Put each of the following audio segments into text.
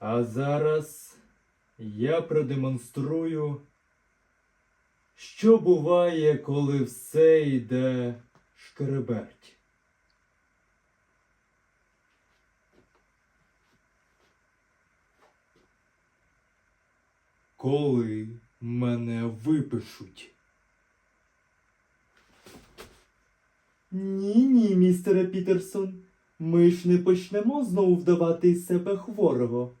А зараз я продемонструю, що буває, коли все йде шкереберть. Коли мене випишуть. Ні, ні, містере Пітерсон. Ми ж не почнемо знову вдавати із себе хворого.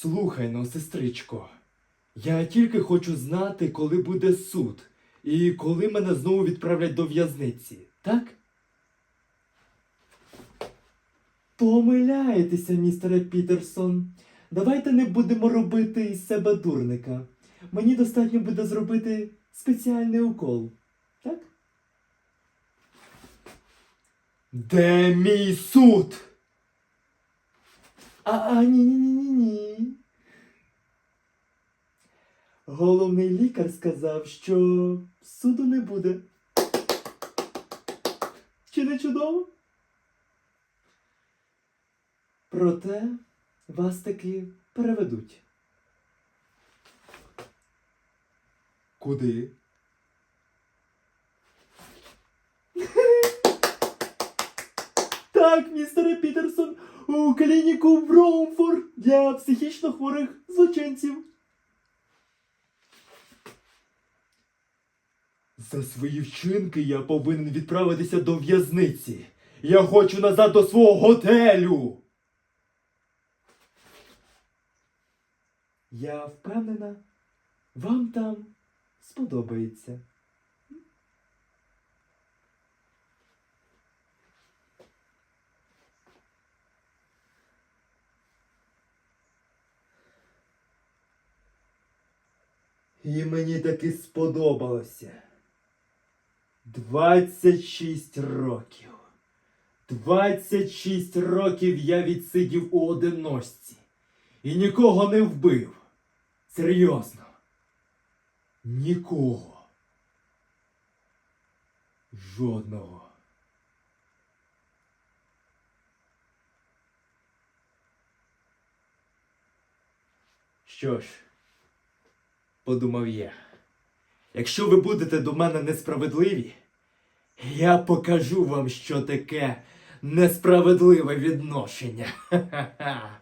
Слухай ну, сестричко, я тільки хочу знати, коли буде суд, і коли мене знову відправлять до в'язниці, так? Помиляєтеся, містере Пітерсон. Давайте не будемо робити із себе дурника. Мені достатньо буде зробити спеціальний укол, так? Де мій суд? А, а ні, ні, ні, ні, ні. Головний лікар сказав, що суду не буде. Чи не чудово? Проте вас таки переведуть. Куди? Так, містере Пітерсон, у клініку Бромфорд для психічно хворих злочинців. За свої вчинки я повинен відправитися до в'язниці. Я хочу назад до свого готелю. Я впевнена, вам там сподобається. І мені таки сподобалося. 26 років. 26 років я відсидів у одиночці і нікого не вбив. Серйозно. Нікого. Жодного. Що ж, подумав я. Якщо ви будете до мене несправедливі, я покажу вам, що таке несправедливе відношення. Ха-ха-ха.